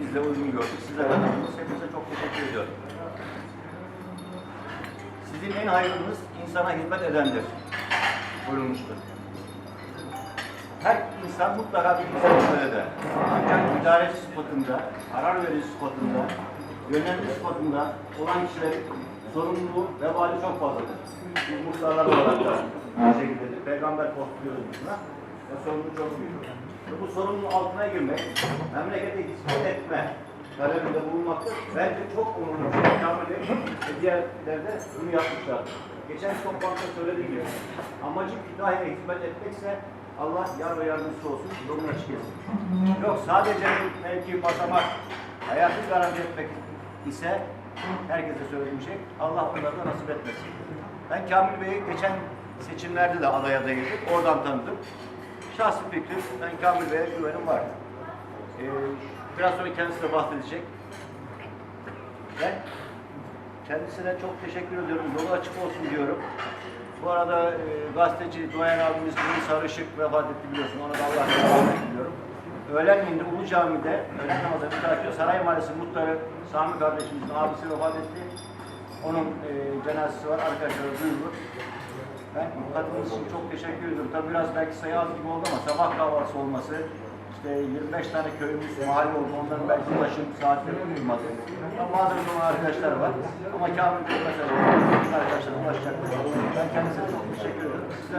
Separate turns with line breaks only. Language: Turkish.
Biz de uygun gördük. Size katıldınız. Hepinize çok teşekkür ediyorum. Sizin en hayırlınız insana hizmet edendir. Buyurulmuştur. Her insan mutlaka bir insan hizmet eder. Ancak idareci sıfatında, karar verici sıfatında, yönetici sıfatında olan kişilerin sorumluluğu, vebali çok fazladır. Biz muhtarlar olarak da bu şekildedir. Peygamber postluyoruz buna. Ve sorumluluğu çok büyük. Ve bu sorumluluğun altına girmek, memlekete hizmet etme talebinde bulunmaktır. Bence çok umurlu. Kamil Bey ve diğerleri de bunu yapmışlardır. Geçen toplantıda söylediğim gibi amacım ilahiye hizmet etmekse Allah yar ve yardımcısı olsun, yolunu açık etsin. Yok sadece mevki basamak, hayatı garanti etmek ise herkese söylediğim şey Allah onlara da nasip etmesin. Ben Kamil Bey'i geçen seçimlerde de aday adayıydık, oradan tanıdım. Şahsi fikrim, ben Kamil Bey'e güvenim var. Ee, biraz sonra kendisi de bahsedecek. Ben kendisine çok teşekkür ediyorum. Yolu açık olsun diyorum. Bu arada e, gazeteci Doğan abimiz Ümit Sarışık vefat etti biliyorsun. Ona da Allah rahmet diliyorum. Öğlenliğinde Ulu Cami'de öğlen namazı bitirirken Saray Mahallesi muhtarı Sami kardeşimizin abisi vefat etti. Onun e, cenazesi var. Arkadaşlara duyurulur. Ben katıldığınız için çok teşekkür ediyorum. Tabii biraz belki sayı az gibi oldu ama sabah kahvaltısı olması, işte 25 tane köyümüz, mahalle oldu. Onların belki ulaşım saatleri uyumadı. Ama mazeret olan arkadaşlar var. Ama Kamil Bey mesajı arkadaşlara ulaşacaktır. Ben kendisine çok teşekkür ederim. Sizler